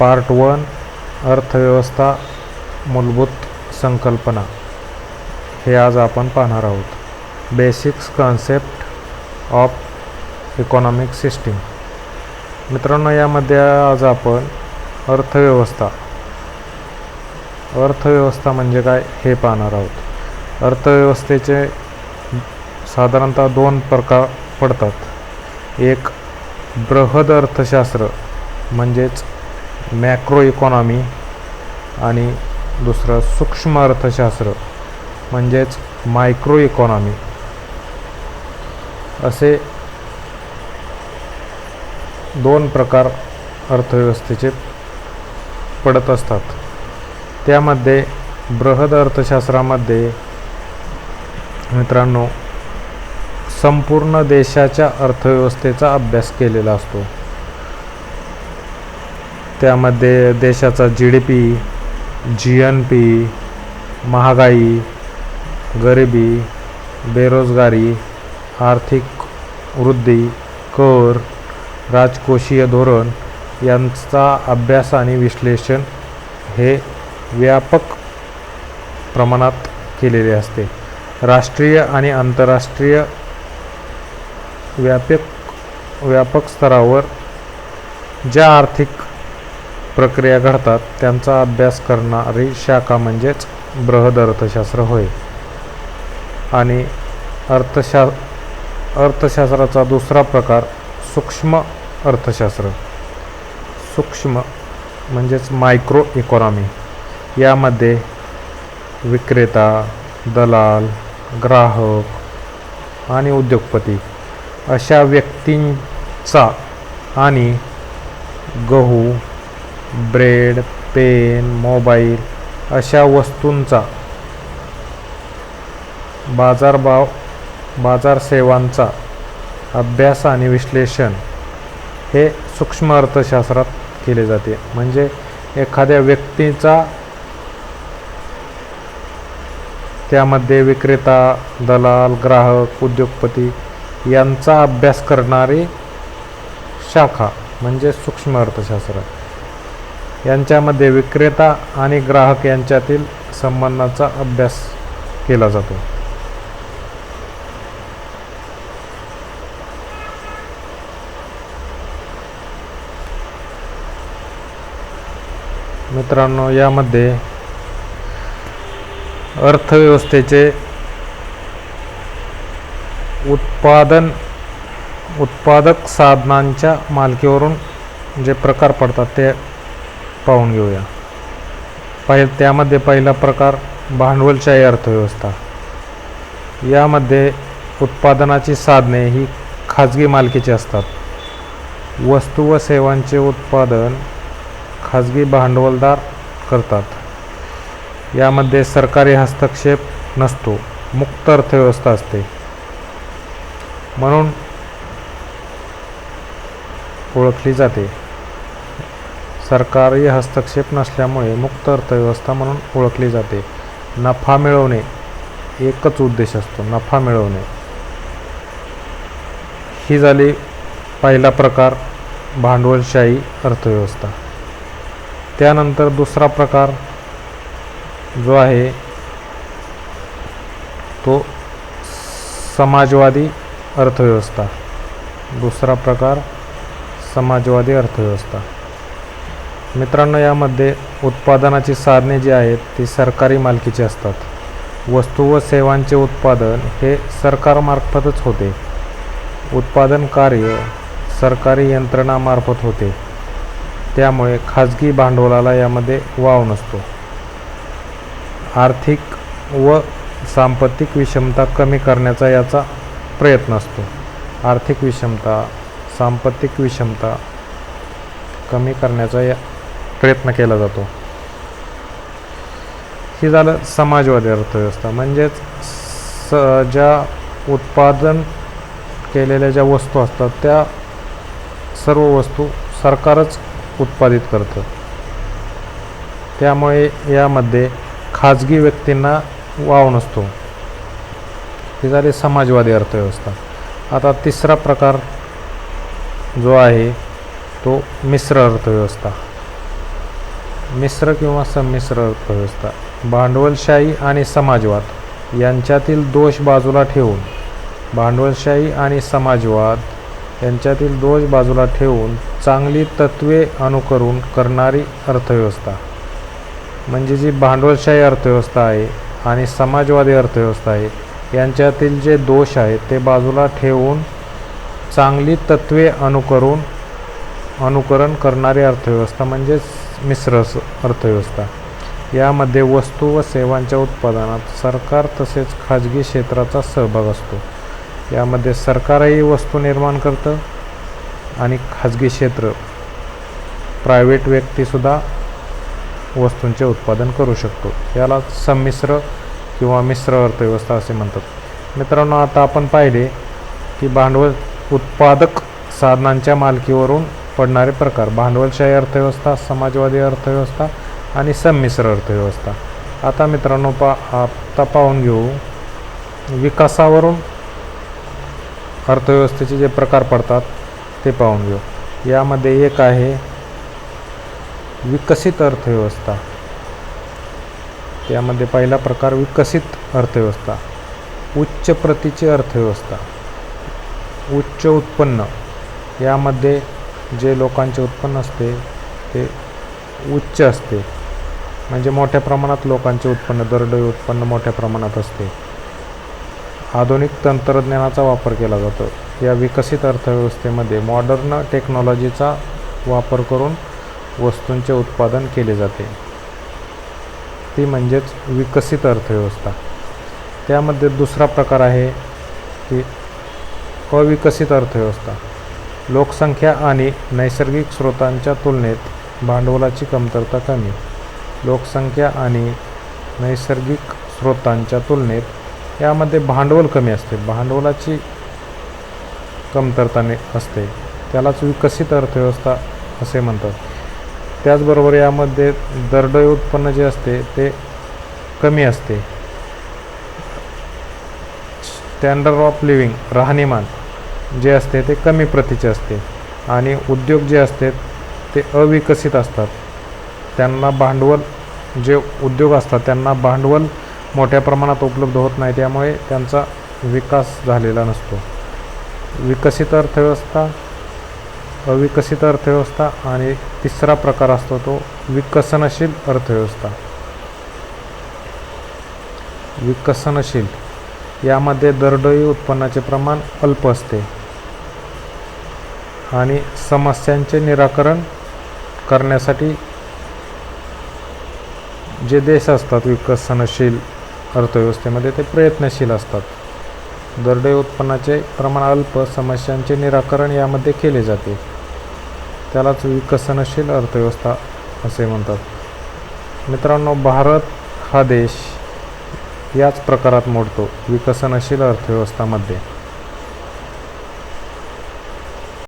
Part one अर्थव्यवस्था मूलभूत संकल्पना. हे आज आपण पाहणार आहोत. Basics concept of economic system मित्रांनो यामध्ये आज आपण अर्थव्यवस्था. अर्थव्यवस्था म्हणजे काय हे पाहणार आहोत. अर्थव्यवस्थेचे साधारणतः दोन प्रकार पडतात. एक बृहद अर्थशास्त्र म्हणजेच मॅक्रो इकॉनॉमी आणि दुसरं सूक्ष्म अर्थशास्त्र म्हणजेच मायक्रो इकॉनॉमी असे दोन प्रकार अर्थव्यवस्थेचे पडत असतात. त्यामध्ये बृहद अर्थशास्त्रामध्ये मित्रांनो संपूर्ण देशाच्या अर्थव्यवस्थेचा अभ्यास केलेला असतो. त्यामध्ये देशाचा G D P G N P महागाई गरिबी बेरोजगारी आर्थिक वृद्धी कर राजकोषीय धोरण यांचा अभ्यास आणि विश्लेषण हे व्यापक प्रमाणात केलेले असते. राष्ट्रीय आणि आंतरराष्ट्रीय व्यापक व्यापक स्तरावर ज्या आर्थिक प्रक्रिया घडतात त्यांचा अभ्यास करणारी शाखा म्हणजेच बृहद अर्थशास्त्र होय. आणि अर्थशा अर्थशास्त्राचा दुसरा प्रकार सूक्ष्म अर्थशास्त्र. सूक्ष्म म्हणजेच मायक्रो इकॉनॉमी यामध्ये विक्रेता दलाल ग्राहक आणि उद्योगपती अशा व्यक्तींचा आणि गहू ब्रेड पेन मोबाईल अशा वस्तूंचा बाजारभाव बाजार सेवांचा अभ्यास आणि विश्लेषण हे सूक्ष्म अर्थशास्त्रात केले जाते. म्हणजे एखाद्या व्यक्तीचा त्यामध्ये विक्रेता दलाल ग्राहक उद्योगपती यांचा अभ्यास करणारी शाखा म्हणजे सूक्ष्म अर्थशास्त्र. यांच्यामध्ये विक्रेता आणि ग्राहक यांच्यातील संबंधाचा अभ्यास केला जातो. मित्रांनो यामध्ये अर्थव्यवस्थेचे उत्पादन उत्पादक साधनांच्या मालकीवरून जे प्रकार पडतात ते पाहून घेऊया. पहि त्यामध्ये पहिला प्रकार भांडवलशाही अर्थव्यवस्था. यामध्ये उत्पादनाची साधने ही खाजगी मालकीची असतात. वस्तू व सेवांचे उत्पादन खाजगी भांडवलदार करतात. यामध्ये सरकारी हस्तक्षेप नसतो मुक्त अर्थव्यवस्था असते. म्हणून ओळखली जाते. सरकारी हस्तक्षेप नसल्यामुळे मुक्त अर्थव्यवस्था म्हणून ओळखली जाते. नफा मिळवणे एकच उद्देश असतो नफा मिळवणे. ही झाली पहिला प्रकार भांडवलशाही अर्थव्यवस्था. त्यानंतर दुसरा प्रकार जो आहे तो समाजवादी अर्थव्यवस्था. दुसरा प्रकार समाजवादी अर्थव्यवस्था. मित्रांनो यामध्ये उत्पादनाची साधने जी आहेत ती सरकारी मालकीची असतात. वस्तू व सेवांचे उत्पादन हे सरकारमार्फतच होते. उत्पादन कार्य सरकारी यंत्रणामार्फत होते. त्यामुळे खाजगी भांडवलाला यामध्ये वाव नसतो. आर्थिक व सांपत्तिक विषमता कमी करण्याचा याचा प्रयत्न असतो. आर्थिक विषमता सांपत्तिक विषमता कमी करण्याचा या प्रयत्न केला जातो. ही झालं समाजवादी अर्थव्यवस्था. म्हणजेच स ज्या उत्पादन केलेल्या ज्या वस्तू असतात त्या सर्व वस्तू सरकारच उत्पादित करतं. त्यामुळे यामध्ये खाजगी व्यक्तींना वाव नसतो. ही झाली समाजवादी अर्थव्यवस्था. आता तिसरा प्रकार जो आहे तो मिश्र अर्थव्यवस्था. मिश्र किंवा संमिश्र अर्थव्यवस्था भांडवलशाही आणि समाजवाद यांच्यातील दोष बाजूला ठेवून भांडवलशाही आणि समाजवाद यांच्यातील दोष बाजूला ठेवून चांगली तत्त्वे अनुकरून करणारी अर्थव्यवस्था. म्हणजे जी भांडवलशाही अर्थव्यवस्था आहे आणि समाजवादी अर्थव्यवस्था आहे यांच्यातील जे दोष आहेत ते बाजूला ठेवून चांगली तत्त्वे अनुकरून अनुकरण करणारी अर्थव्यवस्था म्हणजेच मिश्र अर्थव्यवस्था. यामध्ये वस्तू व सेवांच्या उत्पादनात सरकार तसेच खाजगी क्षेत्राचा सहभाग असतो. यामध्ये सरकारही वस्तू निर्माण करतं आणि खाजगी क्षेत्र प्रायव्हेट व्यक्तीसुद्धा वस्तूंचे उत्पादन करू शकतो. याला संमिश्र किंवा मिश्र अर्थव्यवस्था असे म्हणतात. मित्रांनो आता आपण पाहिले की भांडवल उत्पादक साधनांच्या मालकीवरून पडणारे प्रकार. भांडवलशाही अर्थव्यवस्था समाजवादी अर्थव्यवस्था आणि संमिश्र अर्थव्यवस्था. आता मित्रांनो पा आता पाहून घेऊ. विकासावरून अर्थव्यवस्थेचे जे प्रकार पडतात ते पाहून घेऊ. यामध्ये एक आहे विकसित अर्थव्यवस्था. त्यामध्ये पहिला प्रकार विकसित अर्थव्यवस्था. उच्च प्रतीची अर्थव्यवस्था. उच्च उत्पन्न. यामध्ये जे लोकांचे उत्पन्न असते ते उच्च असते. म्हणजे मोठ्या प्रमाणात लोकांचे उत्पन्न दरडोई उत्पन्न मोठ्या प्रमाणात असते. आधुनिक तंत्रज्ञानाचा वापर केला जातो. या विकसित अर्थव्यवस्थेमध्ये मॉडर्न टेक्नॉलॉजीचा वापर करून वस्तूंचे उत्पादन केले जाते. ती म्हणजेच विकसित अर्थव्यवस्था. त्यामध्ये दुसरा प्रकार आहे की अविकसित अर्थव्यवस्था. लोकसंख्या आणि नैसर्गिक स्रोतांच्या तुलनेत भांडवलाची कमतरता कमी. लोकसंख्या आणि नैसर्गिक स्रोतांच्या तुलनेत यामध्ये भांडवल कमी असते. भांडवलाची कमतरताने असते. त्यालाच विकसित अर्थव्यवस्था असे म्हणतात. त्याचबरोबर यामध्ये दरडोई उत्पन्न जे असते ते कमी असते. स्टँडर्ड ऑफ लिव्हिंग राहणीमान. जे असते ते कमी प्रतीचे असते. आणि उद्योग जे असते ते अविकसित असतात. त्यांना भांडवल जे उद्योग असतात त्यांना भांडवल मोठ्या प्रमाणात उपलब्ध होत नाही त्यामुळे त्यांचा विकास झालेला नसतो. विकसित अर्थव्यवस्था अविकसित अर्थव्यवस्था आणि तिसरा प्रकार असतो तो विकसनशील अर्थव्यवस्था. विकसनशील यामध्ये दरडोई उत्पन्नाचे प्रमाण अल्प असते. आणि समस्यांचे निराकरण करण्यासाठी जे देश असतात विकसनशील अर्थव्यवस्थेमध्ये ते प्रयत्नशील असतात. दरडे उत्पन्नाचे प्रमाण अल्प समस्यांचे निराकरण यामध्ये केले जाते. त्यालाच विकसनशील अर्थव्यवस्था असे म्हणतात. मित्रांनो भारत हा देश याच प्रकारात मोडतो विकसनशील अर्थव्यवस्थामध्ये.